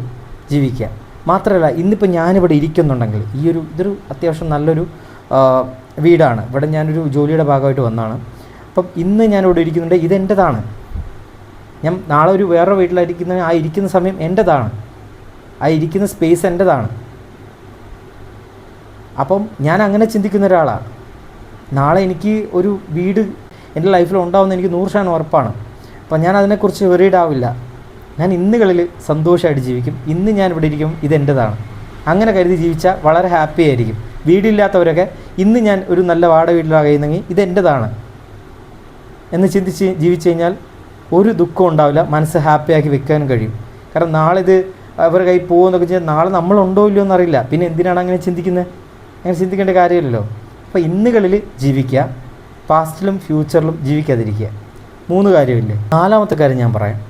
ജീവിക്കുക. മാത്രമല്ല ഇന്നിപ്പോൾ ഞാനിവിടെ ഇരിക്കുന്നുണ്ടെങ്കിൽ ഈ ഒരു ഇതൊരു അത്യാവശ്യം നല്ലൊരു വീടാണ്. ഇവിടെ ഞാനൊരു ജോലിയുടെ ഭാഗമായിട്ട് വന്നതാണ്. അപ്പം ഇന്ന് ഞാനിവിടെ ഇരിക്കുന്നുണ്ട് ഇതെന്റെതാണ് ഞാൻ നാളെ ഒരു വേറെ വീട്ടിലായിരിക്കുന്ന ആ ഇരിക്കുന്ന സമയം എന്റെതാണ് ആ ഇരിക്കുന്ന സ്പേസ് എന്റെതാണ് അപ്പം ഞാൻ അങ്ങനെ ചിന്തിക്കുന്ന ഒരാളാണ് നാളെ എനിക്ക് ഒരു വീട് എന്റെ ലൈഫിൽ ഉണ്ടാവുന്ന എനിക്ക് നൂറ് ശതമാനം ഉറപ്പാണ്. അപ്പം ഞാൻ അതിനെക്കുറിച്ച് വെറീഡ് ആവില്ല. ഞാൻ ഇന്നുകളിൽ സന്തോഷമായിട്ട് ജീവിക്കും. ഇന്ന് ഞാൻ ഇവിടെ ഇരിക്കും ഇതെന്റെതാണ് അങ്ങനെ കരുതി ജീവിച്ചാൽ വളരെ ഹാപ്പി ആയിരിക്കും. വീടില്ലാത്തവരൊക്കെ ഇന്ന് ഞാൻ ഒരു നല്ല വാടക വീട്ടിലാണ് കഴിയുന്നെങ്കിൽ ഇതെന്റെതാണ് എന്ന് ചിന്തിച്ച് ജീവിച്ചു കഴിഞ്ഞാൽ ഒരു ദുഃഖം ഉണ്ടാവില്ല. മനസ്സ് ഹാപ്പിയാക്കി വെക്കാനും കഴിയും. കാരണം നാളെ ഇത് അവരുടെ കയ്യിൽ പോകുമെന്നൊക്കെ ചെയ്താൽ നാളെ നമ്മളുണ്ടോ ഇല്ലയോ എന്നറിയില്ല. പിന്നെ എന്തിനാണ് അങ്ങനെ ചിന്തിക്കുന്നത് അങ്ങനെ ചിന്തിക്കേണ്ട കാര്യമില്ലല്ലോ. അപ്പോൾ ഇന്നുകളിൽ ജീവിക്കുക പാസ്റ്റിലും ഫ്യൂച്ചറിലും ജീവിക്കാതിരിക്കുക. മൂന്ന് കാര്യമില്ലേ? നാലാമത്തെ കാര്യം ഞാൻ പറയാം.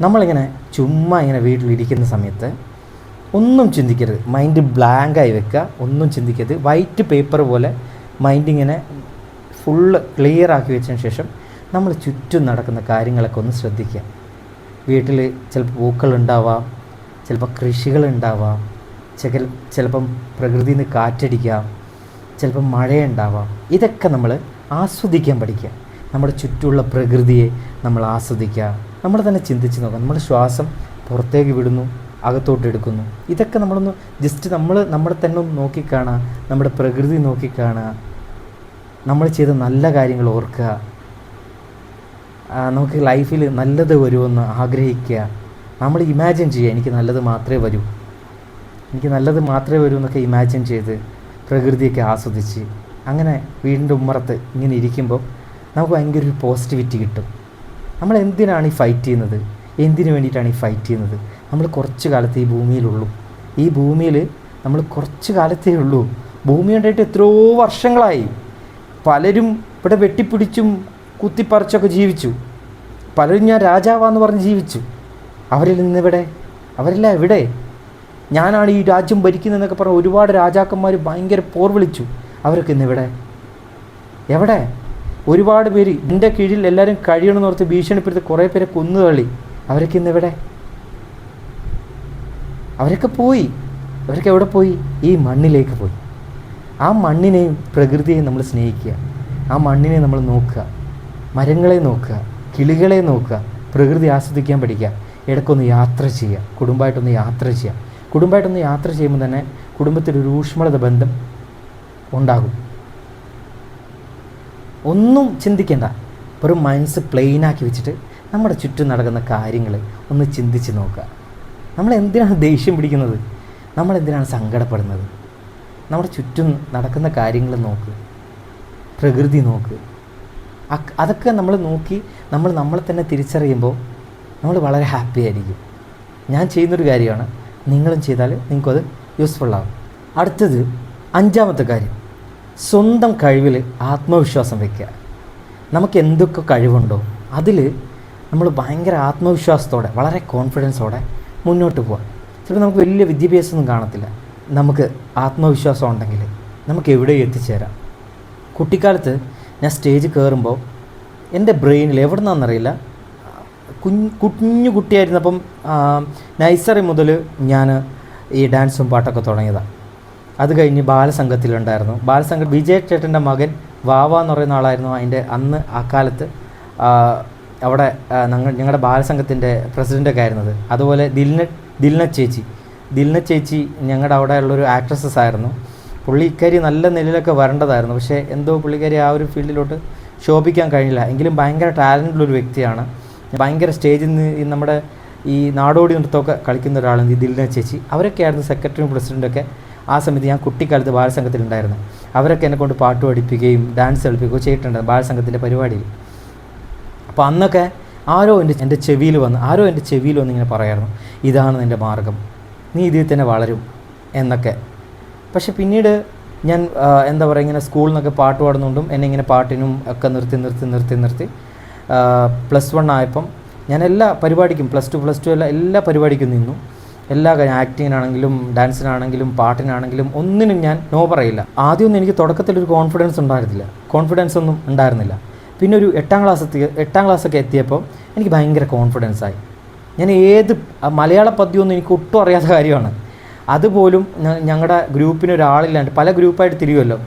നമ്മളിങ്ങനെ ചുമ്മാ ഇങ്ങനെ വീട്ടിലിരിക്കുന്ന സമയത്ത് ഒന്നും ചിന്തിക്കരുത്. മൈൻഡ് ബ്ലാങ്കായി വെക്കുക. ഒന്നും ചിന്തിക്കരുത്. വൈറ്റ് പേപ്പർ പോലെ മൈൻഡ് ഇങ്ങനെ ഫുള്ള് ക്ലിയർ ആക്കി വെച്ചതിന് ശേഷം നമ്മൾ ചുറ്റും നടക്കുന്ന കാര്യങ്ങളൊക്കെ ഒന്ന് ശ്രദ്ധിക്കുക. വീട്ടിൽ ചിലപ്പോൾ പൂക്കളുണ്ടാവാം ചിലപ്പോൾ കൃഷികളുണ്ടാവാം ചില ചിലപ്പം പ്രകൃതിയിൽ നിന്ന് കാറ്റടിക്കാം ചിലപ്പം മഴയുണ്ടാവാം. ഇതൊക്കെ നമ്മൾ ആസ്വദിക്കാൻ പഠിക്കുക. നമ്മുടെ ചുറ്റുമുള്ള പ്രകൃതിയെ നമ്മൾ ആസ്വദിക്കുക. നമ്മൾ തന്നെ ചിന്തിച്ച് നോക്കാം നമ്മൾ ശ്വാസം പുറത്തേക്ക് വിടുന്നു അകത്തോട്ട് എടുക്കുന്നു. ഇതൊക്കെ നമ്മളൊന്ന് ജസ്റ്റ് നമ്മൾ നമ്മളെ തന്നെ ഒന്ന് നോക്കിക്കാണുക നമ്മുടെ പ്രകൃതി നോക്കിക്കാണുക. നമ്മൾ ചെയ്ത നല്ല കാര്യങ്ങൾ ഓർക്കുക. നമുക്ക് ലൈഫിൽ നല്ലത് വരുമെന്ന് ആഗ്രഹിക്കുക. നമ്മൾ ഇമാജിൻ ചെയ്യുക എനിക്ക് നല്ലത് മാത്രമേ വരൂ. എനിക്ക് നല്ലത് മാത്രമേ വരൂ എന്നൊക്കെ ഇമാജിൻ ചെയ്ത് പ്രകൃതിയൊക്കെ ആസ്വദിച്ച് അങ്ങനെ വീടിന്റെ ഉമ്മറത്ത് ഇങ്ങനെ ഇരിക്കുമ്പോൾ നമുക്ക് ഭയങ്കര ഒരു പോസിറ്റിവിറ്റി കിട്ടും. നമ്മൾ എന്തിനാണ് ഈ ഫൈറ്റ് ചെയ്യുന്നത്? എന്തിനു വേണ്ടിയിട്ടാണ് ഈ ഫൈറ്റ് ചെയ്യുന്നത്? നമ്മൾ കുറച്ച് കാലത്ത് ഈ ഭൂമിയിലുള്ളൂ. ഈ ഭൂമിയിൽ നമ്മൾ കുറച്ച് കാലത്തേ ഉള്ളൂ. ഭൂമി ഉണ്ടായിട്ട് എത്രയോ വർഷങ്ങളായി. പലരും ഇവിടെ വെട്ടിപ്പിടിച്ചും കുത്തിപ്പറിച്ചൊക്കെ ജീവിച്ചു. പലരും ഞാൻ രാജാവാന്ന് പറഞ്ഞ് ജീവിച്ചു. അവരിൽ നിന്നിവിടെ? അവരെല്ലാം എവിടെ? ഞാനാണ് ഈ രാജ്യം ഭരിക്കുന്നതെന്നൊക്കെ പറഞ്ഞ് ഒരുപാട് രാജാക്കന്മാർ ഭയങ്കര പോർ വിളിച്ചു അവരൊക്കെ ഇന്നിവിടെ? എവിടെ? ഒരുപാട് പേര് എന്റെ കീഴിൽ എല്ലാവരും കഴിയണമെന്ന് ഓർത്ത് ഭീഷണിപ്പെടുത്തി കുറേ പേരെ കൊന്നു തള്ളി അവരൊക്കെ ഇന്നിവിടെ? അവരൊക്കെ പോയി. അവരൊക്കെ എവിടെ പോയി? ഈ മണ്ണിലേക്ക് പോയി. ആ മണ്ണിനെയും പ്രകൃതിയെയും നമ്മൾ സ്നേഹിക്കുക. ആ മണ്ണിനെ നമ്മൾ നോക്കുക. മരങ്ങളെ നോക്കുക കിളികളെ നോക്കുക പ്രകൃതി ആസ്വദിക്കാൻ പഠിക്കുക. ഇടയ്ക്കൊന്ന് യാത്ര ചെയ്യുക കുടുംബമായിട്ടൊന്ന് യാത്ര ചെയ്യുക. കുടുംബമായിട്ടൊന്ന് യാത്ര ചെയ്യുമ്പോൾ തന്നെ കുടുംബത്തിലൊരു ഊഷ്മളത ബന്ധം ഉണ്ടാകും. ഒന്നും ചിന്തിക്കേണ്ട വെറും മനസ്സ് പ്ലെയിനാക്കി വെച്ചിട്ട് നമ്മുടെ ചുറ്റും നടക്കുന്ന കാര്യങ്ങൾ ഒന്ന് ചിന്തിച്ച് നോക്കുക. നമ്മൾ എന്തിനാണ് ദേഷ്യം പിടിക്കുന്നത്? നമ്മൾ എന്തിനാണ് സങ്കടപ്പെടുന്നത്? നമ്മുടെ ചുറ്റും നടക്കുന്ന കാര്യങ്ങൾ നോക്ക് പ്രകൃതി നോക്ക് അതൊക്കെ നമ്മൾ നോക്കി നമ്മൾ നമ്മളെ തന്നെ തിരിച്ചറിയുമ്പോൾ നമ്മൾ വളരെ ഹാപ്പി ആയിരിക്കും. ഞാൻ ചെയ്യുന്നൊരു കാര്യമാണ്. നിങ്ങളും ചെയ്താൽ നിങ്ങൾക്കത് യൂസ്ഫുള്ളാകും അടുത്തത് അഞ്ചാമത്തെ കാര്യം. സ്വന്തം കഴിവിൽ ആത്മവിശ്വാസം വയ്ക്കുക നമുക്ക് എന്തൊക്കെ കഴിവുണ്ടോ അതിൽ നമ്മൾ ഭയങ്കര ആത്മവിശ്വാസത്തോടെ വളരെ കോൺഫിഡൻസോടെ മുന്നോട്ട് പോകാം ചിലപ്പോൾ നമുക്ക് വലിയ വിദ്യാഭ്യാസമൊന്നും കാണത്തില്ല. നമുക്ക് ആത്മവിശ്വാസം ഉണ്ടെങ്കിൽ നമുക്ക് എവിടെയും എത്തിച്ചേരാം. കുട്ടിക്കാലത്ത് ഞാൻ സ്റ്റേജ് കയറുമ്പോൾ എന്റെ ബ്രെയിനിൽ എവിടെ നിന്നാണെന്നറിയില്ല കുഞ്ഞ് കുഞ്ഞു കുട്ടിയായിരുന്നപ്പം നൈസറി മുതൽ ഞാൻ ഈ ഡാൻസും പാട്ടൊക്കെ തുടങ്ങിയതാണ് അത് കഴിഞ്ഞ് ബാലസംഘത്തിലുണ്ടായിരുന്നു. ബാലസംഘം വിജയ് ചേട്ടന്റെ മകൻ വാവ എന്ന് പറയുന്ന ആളായിരുന്നു അതിന്റെ അന്ന് ആ കാലത്ത്. അവിടെ ഞങ്ങൾ ഞങ്ങളുടെ ബാലസംഘത്തിന്റെ പ്രസിഡന്റൊക്കെ ആയിരുന്നത്. അതുപോലെ ദിൽന ദിൽന ചേച്ചി. ദിൽന ചേച്ചി ഞങ്ങളുടെ അവിടെയുള്ളൊരു ആക്ട്രസസ് ആയിരുന്നു. പുള്ളിക്കാരി നല്ല നിലയിലൊക്കെ വരേണ്ടതായിരുന്നു. പക്ഷേ എന്തോ പുള്ളിക്കാരി ആ ഒരു ഫീൽഡിലോട്ട് ശോഭിക്കാൻ കഴിഞ്ഞില്ല. എങ്കിലും ഭയങ്കര ടാലന്റുള്ളൊരു വ്യക്തിയാണ്. ഭയങ്കര സ്റ്റേജിൽ നിന്ന് നമ്മുടെ ഈ നാടോടി നൃത്തമൊക്കെ കളിക്കുന്ന ഒരാളാണ് ഈ ദിൽന ചേച്ചി. അവരൊക്കെയായിരുന്നു സെക്രട്ടറിയും പ്രസിഡന്റൊക്കെ ആ സമയത്ത് ഞാൻ കുട്ടിക്കാലത്ത് ബാലസംഘത്തിലുണ്ടായിരുന്നു. അവരൊക്കെ എന്നെ കൊണ്ട് പാട്ട് പഠിപ്പിക്കുകയും ഡാൻസ് കളിപ്പിക്കുകയും ചെയ്തിട്ടുണ്ട് ബാലസംഘത്തിന്റെ പരിപാടിയിൽ. അപ്പോൾ അന്നൊക്കെ ആരോ എന്റെ എന്റെ ചെവിയിൽ വന്ന് ആരോ എന്റെ ചെവിയിൽ വന്ന് ഇങ്ങനെ പറയായിരുന്നു ഇതാണ് നിന്റെ മാർഗം. നീ ഇതിൽ തന്നെ വളരും എന്നൊക്കെ. പക്ഷെ പിന്നീട് ഞാൻ എന്താ പറയുക ഇങ്ങനെ സ്കൂളിൽ നിന്നൊക്കെ പാട്ട് പാടുന്നുണ്ടും എന്നെ ഇങ്ങനെ പാട്ടിനും ഒക്കെ നിർത്തി നിർത്തി നിർത്തി നിർത്തി. പ്ലസ് വൺ ആയപ്പം ഞാൻ എല്ലാ പരിപാടിക്കും പ്ലസ് ടു പ്ലസ് ടു എല്ലാ എല്ലാ പരിപാടിക്കും നിന്നു. എല്ലാ കാര്യം ആക്ടിങ്ങിനാണെങ്കിലും ഡാൻസിനാണെങ്കിലും പാട്ടിനാണെങ്കിലും ഒന്നിനും ഞാൻ നോ പറയില്ല. ആദ്യമൊന്നും എനിക്ക് തുടക്കത്തിലൊരു കോൺഫിഡൻസ് ഉണ്ടായിരുന്നില്ല. കോൺഫിഡൻസ് ഒന്നും ഉണ്ടായിരുന്നില്ല. പിന്നെ ഒരു എട്ടാം ക്ലാസ് എത്തി എട്ടാം ക്ലാസ്സൊക്കെ എത്തിയപ്പോൾ എനിക്ക് ഭയങ്കര കോൺഫിഡൻസ് ആയി. ഞാൻ ഏത് മലയാള പദ്യമൊന്നും എനിക്ക് ഒട്ടും അറിയാത്ത കാര്യമാണ്. അതുപോലും ഞങ്ങളുടെ ഗ്രൂപ്പിന് ഒരാളില്ലാണ്ട് പല ഗ്രൂപ്പായിട്ട് തിരിയുമല്ലോ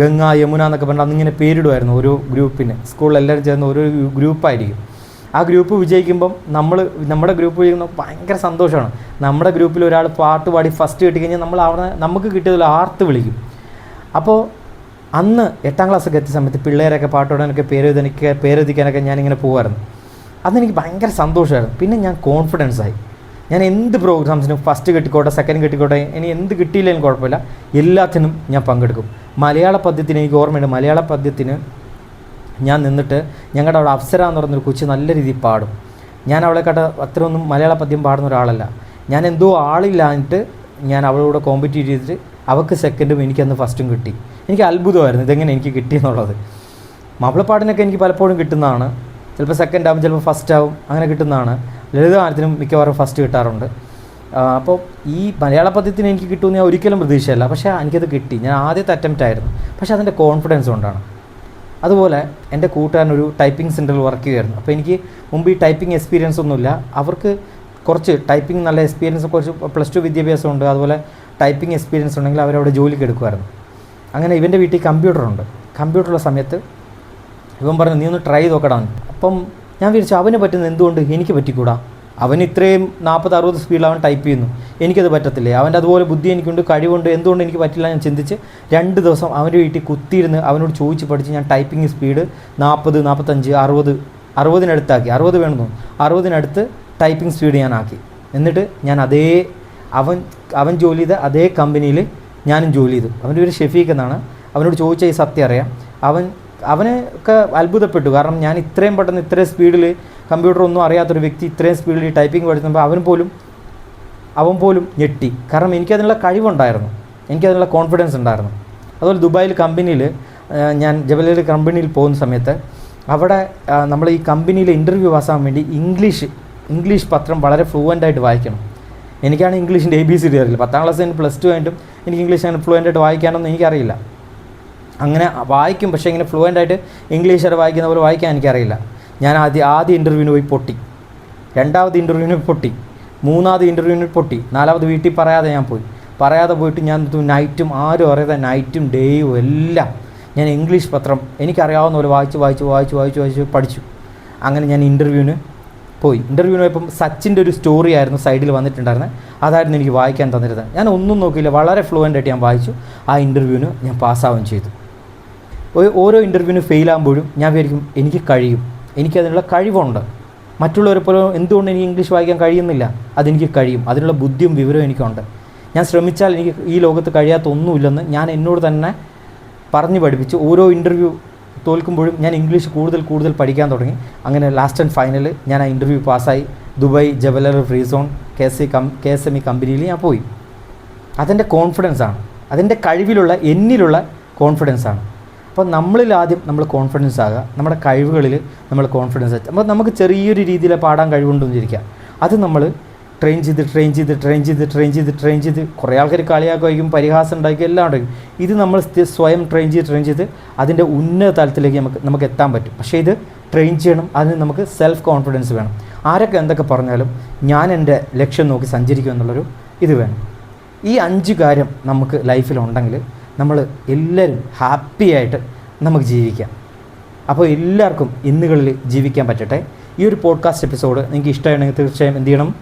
ഗംഗ യമുന എന്നൊക്കെ പറഞ്ഞാൽ അന്നിങ്ങനെ പേരിടുമായിരുന്നു ഓരോ ഗ്രൂപ്പിന്. സ്കൂളിൽ എല്ലാവരും ചേർന്ന് ഓരോ ഗ്രൂപ്പായിരിക്കും. ആ ഗ്രൂപ്പ് വിജയിക്കുമ്പം നമ്മൾ നമ്മുടെ ഗ്രൂപ്പ് വിജയിക്കുമ്പോൾ ഭയങ്കര സന്തോഷമാണ്. നമ്മുടെ ഗ്രൂപ്പിൽ ഒരാൾ പാട്ട് പാടി ഫസ്റ്റ് കിട്ടിക്കഴിഞ്ഞാൽ നമ്മൾ അവിടെ നമുക്ക് കിട്ടിയതിൽ ആർത്ത് വിളിക്കും. അപ്പോൾ അന്ന് എട്ടാം ക്ലാസ്സൊക്കെ എത്തിയ സമയത്ത് പിള്ളേരൊക്കെ പാട്ടോടാനൊക്കെ പേരെഴുതാനൊക്കെ പേരെഴുതിക്കാനൊക്കെ ഞാനിങ്ങനെ പോകുമായിരുന്നു അതെനിക്ക് ഭയങ്കര സന്തോഷമായിരുന്നു. പിന്നെ ഞാൻ കോൺഫിഡൻസ് ആയി. ഞാൻ എന്ത് പ്രോഗ്രാംസിനും ഫസ്റ്റ് കിട്ടിക്കോട്ടെ സെക്കൻഡ് കിട്ടിക്കോട്ടെ ഇനി എന്ത് കിട്ടിയില്ലെങ്കിലും കുഴപ്പമില്ല. എല്ലാത്തിനും ഞാൻ പങ്കെടുക്കും. മലയാള പദ്യത്തിന് എനിക്ക് ഓർമ്മയുണ്ട്. മലയാള പദ്യത്തിന് ഞാൻ നിന്നിട്ട് ഞങ്ങളുടെ അവിടെ അപ്സര എന്ന് പറഞ്ഞൊരു കൊച്ചു നല്ല രീതിയിൽ പാടും. ഞാൻ അവളെ കണ്ട അത്രയൊന്നും മലയാള പദ്യം പാടുന്ന ഒരാളല്ല. ഞാൻ എന്തോ ആളില്ലാഞ്ഞിട്ട് ഞാൻ അവളോട് കോമ്പറ്റീറ്റ് ചെയ്തിട്ട് അവൾക്ക് സെക്കൻഡും എനിക്കന്ന് ഫസ്റ്റും കിട്ടി. എനിക്ക് അത്ഭുതമായിരുന്നു ഇതെങ്ങനെ എനിക്ക് കിട്ടിയെന്നുള്ളത് മാപ്പിളപ്പാടിനൊക്കെ എനിക്ക് പലപ്പോഴും കിട്ടുന്നതാണ്. ചിലപ്പോൾ സെക്കൻഡ് ആവും ചിലപ്പോൾ ഫസ്റ്റ് ആവും അങ്ങനെ കിട്ടുന്നതാണ്. ലളിതഗാനത്തിനും മിക്കവാറും ഫസ്റ്റ് കിട്ടാറുണ്ട്. അപ്പോൾ ഈ മലയാള പദ്യത്തിന് എനിക്ക് കിട്ടുമെന്ന് ഞാൻ ഒരിക്കലും പ്രതീക്ഷയല്ല. പക്ഷേ എനിക്കത് കിട്ടി. ഞാൻ ആദ്യത്തെ അറ്റംപ്റ്റ് ആയിരുന്നു. പക്ഷേ അതിന്റെ കോൺഫിഡൻസ് കൊണ്ടാണ്. അതുപോലെ എന്റെ കൂട്ടുകാരൻ ഒരു ടൈപ്പിംഗ് സെന്ററിൽ വർക്ക് ചെയ്യുമായിരുന്നു. അപ്പോൾ എനിക്ക് മുമ്പ് ഈ ടൈപ്പിംഗ് എക്സ്പീരിയൻസ് ഒന്നുമില്ല. അവർക്ക് കുറച്ച് ടൈപ്പിംഗ് നല്ല എക്സ്പീരിയൻസ് കുറച്ച് പ്ലസ് ടു വിദ്യാഭ്യാസം ഉണ്ട്. അതുപോലെ ടൈപ്പിംഗ് എക്സ്പീരിയൻസ് ഉണ്ടെങ്കിൽ അവരവിടെ ജോലിക്ക് എടുക്കുമായിരുന്നു. അങ്ങനെ ഇവന്റെ വീട്ടിൽ കമ്പ്യൂട്ടറുണ്ട് കമ്പ്യൂട്ടറുള്ള സമയത്ത് ഇവൻ പറഞ്ഞു നീ ഒന്ന് ട്രൈ എന്ന്. അപ്പം ഞാൻ വിചാരിച്ചു അവന് പറ്റുന്നത് എന്തുകൊണ്ട് എനിക്ക് പറ്റിക്കൂടാ? അവൻ ഇത്രയും നാൽപ്പത് അറുപത് സ്പീഡിൽ അവൻ ടൈപ്പ് ചെയ്യുന്നു. എനിക്കത് പറ്റത്തില്ലേ? അവന്റെ അതുപോലെ ബുദ്ധി എനിക്കുണ്ട് കഴിവുണ്ട്. എന്തുകൊണ്ട് എനിക്ക് പറ്റില്ല ഞാൻ ചിന്തിച്ച് രണ്ട് ദിവസം അവന്റെ വീട്ടിൽ കുത്തിയിരുന്ന് അവനോട് ചോദിച്ച് പഠിച്ച് ഞാൻ ടൈപ്പിംഗ് സ്പീഡ് നാൽപ്പത് നാൽപ്പത്തഞ്ച് അറുപത് അറുപതിനടുത്താക്കി. അറുപത് വേണമെന്നു? അറുപതിനടുത്ത് ടൈപ്പിംഗ് സ്പീഡ് ഞാൻ ആക്കി. എന്നിട്ട് ഞാൻ അതേ അവൻ അവൻ ജോലി ചെയ്ത അതേ കമ്പനിയിൽ ഞാനും ജോലി ചെയ്തു. അവന്റെ ഒരു ഷെഫീഖ് എന്നാണ്. അവനോട് ചോദിച്ചാൽ ഈ സത്യം അറിയാം. അവൻ അവന് ഒക്കെ അത്ഭുതപ്പെട്ടു. കാരണം ഞാൻ ഇത്രയും പെട്ടെന്ന് ഇത്രയും സ്പീഡിൽ കമ്പ്യൂട്ടർ ഒന്നും അറിയാത്തൊരു വ്യക്തി ഇത്രയും സ്പീഡിൽ ടൈപ്പിംഗ് പഠിച്ചപ്പോൾ അവൻ പോലും അവൻ പോലും ഞെട്ടി. കാരണം എനിക്കതിനുള്ള കഴിവുണ്ടായിരുന്നു. എനിക്കതിനുള്ള കോൺഫിഡൻസ് ഉണ്ടായിരുന്നു. അതുപോലെ ദുബായിൽ കമ്പനിയിൽ ഞാൻ ജബലയിൽ കമ്പനിയിൽ പോകുന്ന സമയത്ത് അവിടെ നമ്മൾ ഈ കമ്പനിയിൽ ഇന്റർവ്യൂ പാസ്സാകാൻ വേണ്ടി ഇംഗ്ലീഷ് ഇംഗ്ലീഷ് പത്രം വളരെ ഫ്ലുവന്റ് ആയിട്ട് വായിക്കണം. എനിക്കാണ് ഇംഗ്ലീഷിന്റെ എ ബി സി ഡി അറിയില്ല. പത്താം ക്ലാസ് കഴിഞ്ഞ് പ്ലസ് ടു കഴിഞ്ഞിട്ടും എനിക്ക് ഇംഗ്ലീഷ് അങ്ങനെ ഫ്ലുവന്റ് ആയിട്ട് വായിക്കാനൊന്നും എനിക്കറിയില്ല. അങ്ങനെ വായിക്കും പക്ഷേ ഇങ്ങനെ ഫ്ലുവന്റ് ആയിട്ട് ഇംഗ്ലീഷ് വായിക്കുന്ന പോലെ വായിക്കാൻ എനിക്കറിയില്ല. ഞാൻ ആദ്യം ആദ്യ ഇന്റർവ്യൂവിന് പോയി പൊട്ടി. രണ്ടാമത് ഇന്റർവ്യൂവിന് പൊട്ടി. മൂന്നാമത് ഇന്റർവ്യൂവിന് പൊട്ടി. നാലാമത് വീട്ടിൽ പറയാതെ ഞാൻ പോയി. പറയാതെ പോയിട്ട് ഞാൻ നൈറ്റും ആരും അറിയാതെ നൈറ്റും ഡേയും എല്ലാം ഞാൻ ഇംഗ്ലീഷ് പത്രം എനിക്കറിയാവുന്ന പോലെ വായിച്ച് വായിച്ച് വായിച്ച് വായിച്ച് വായിച്ച് പഠിച്ചു. അങ്ങനെ ഞാൻ ഇന്റർവ്യൂവിന് പോയി. ഇന്റർവ്യൂവിന് പോയപ്പം സച്ചിന്റെ ഒരു സ്റ്റോറി ആയിരുന്നു സൈഡിൽ വന്നിട്ടുണ്ടായിരുന്നത് അതായിരുന്നു എനിക്ക് വായിക്കാൻ തന്നിരുന്നത്. ഞാൻ ഒന്നും നോക്കിയില്ല. വളരെ ഫ്ലുവന്റ് ആയിട്ട് ഞാൻ വായിച്ചു. ആ ഇന്റർവ്യൂവിന് ഞാൻ പാസ്സാവുകയും ചെയ്തു. ഓരോ ഇന്റർവ്യൂവിന് ഫെയിൽ ആകുമ്പോഴും ഞാൻ വിചാരിക്കും എനിക്ക് കഴിയും. എനിക്കതിനുള്ള കഴിവുണ്ട്. മറ്റുള്ളവരെ പോലെ എന്തുകൊണ്ട് എനിക്ക് ഇംഗ്ലീഷ് വായിക്കാൻ കഴിയുന്നില്ല? അതെനിക്ക് കഴിയും. അതിനുള്ള ബുദ്ധിയും വിവരവും എനിക്കുണ്ട്. ഞാൻ ശ്രമിച്ചാൽ എനിക്ക് ഈ ലോകത്ത് കഴിയാത്ത ഒന്നുമില്ലെന്ന് ഞാൻ എന്നോട് തന്നെ പറഞ്ഞു പഠിപ്പിച്ച് ഓരോ ഇന്റർവ്യൂ തോൽക്കുമ്പോഴും ഞാൻ ഇംഗ്ലീഷ് കൂടുതൽ കൂടുതൽ പഠിക്കാൻ തുടങ്ങി. അങ്ങനെ ലാസ്റ്റ് ആൻഡ് ഫൈനൽ ഞാൻ ആ ഇന്റർവ്യൂ പാസ്സായി. Dubai jeweller free zone K S cum K S M E കമ്പനിയിൽ ഞാൻ പോയി. അതെന്റെ കോൺഫിഡൻസാണ് അതിന്റെ കഴിവിലുള്ള എന്നിലുള്ള കോൺഫിഡൻസാണ് അപ്പോൾ നമ്മളിൽ ആദ്യം നമ്മൾ കോൺഫിഡൻസ് ആകുക നമ്മുടെ കഴിവുകളിൽ നമ്മൾ കോൺഫിഡൻസ് അപ്പോൾ നമുക്ക് ചെറിയൊരു രീതിയിൽ പാടാൻ കഴിവുണ്ടെന്ന് ഇരിക്കുക അത് നമ്മൾ ട്രെയിൻ ചെയ്ത് ട്രെയിൻ ചെയ്ത് ട്രെയിൻ ചെയ്ത് ട്രെയിൻ ചെയ്ത് ട്രെയിൻ ചെയ്ത് കുറേ ആൾക്കാർ കളിയാക്കുമായിരിക്കും പരിഹാസം ഉണ്ടായിരിക്കും എല്ലാം ഉണ്ടായിരിക്കും. ഇത് നമ്മൾ സ്വയം ട്രെയിൻ ചെയ്ത് ട്രെയിൻ ചെയ്ത് അതിന്റെ ഉന്നത തലത്തിലേക്ക് നമുക്ക് നമുക്ക് എത്താൻ പറ്റും. പക്ഷേ ഇത് ട്രെയിൻ ചെയ്യണം അതിന് നമുക്ക് സെൽഫ് കോൺഫിഡൻസ് വേണം. ആരൊക്കെ എന്തൊക്കെ പറഞ്ഞാലും ഞാൻ എന്റെ ലക്ഷ്യം നോക്കി സഞ്ചരിക്കും എന്നുള്ളൊരു ഇത് വേണം. ഈ അഞ്ച് കാര്യം നമുക്ക് ലൈഫിലുണ്ടെങ്കിൽ നമ്മൾ എല്ലാവരും ഹാപ്പി ആയിട്ട് നമുക്ക് ജീവിക്കാം. അപ്പോൾ എല്ലാവർക്കും ഇന്നുകളിൽ ജീവിക്കാൻ പറ്റട്ടെ. ഈ ഒരു പോഡ്കാസ്റ്റ് എപ്പിസോഡ് നിങ്ങൾക്ക് ഇഷ്ടമാണെങ്കിൽ തീർച്ചയായും എന്ത് ചെയ്യണം?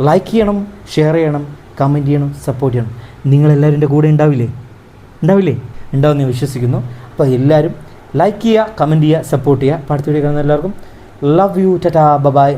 ലൈക്ക് ചെയ്യണം ഷെയർ ചെയ്യണം കമന്റ് ചെയ്യണം സപ്പോർട്ട് ചെയ്യണം. നിങ്ങളെല്ലാവരും എന്റെ കൂടെ ഉണ്ടാവില്ലേ? ഉണ്ടാവില്ലേ? ഉണ്ടാവുമെന്ന് വിശ്വസിക്കുന്നു. അപ്പോൾ എല്ലാവരും ലൈക്ക് ചെയ്യുക കമന്റ് ചെയ്യുക സപ്പോർട്ട് ചെയ്യുക. അടുത്ത എല്ലാവർക്കും. Love you Tata bye-bye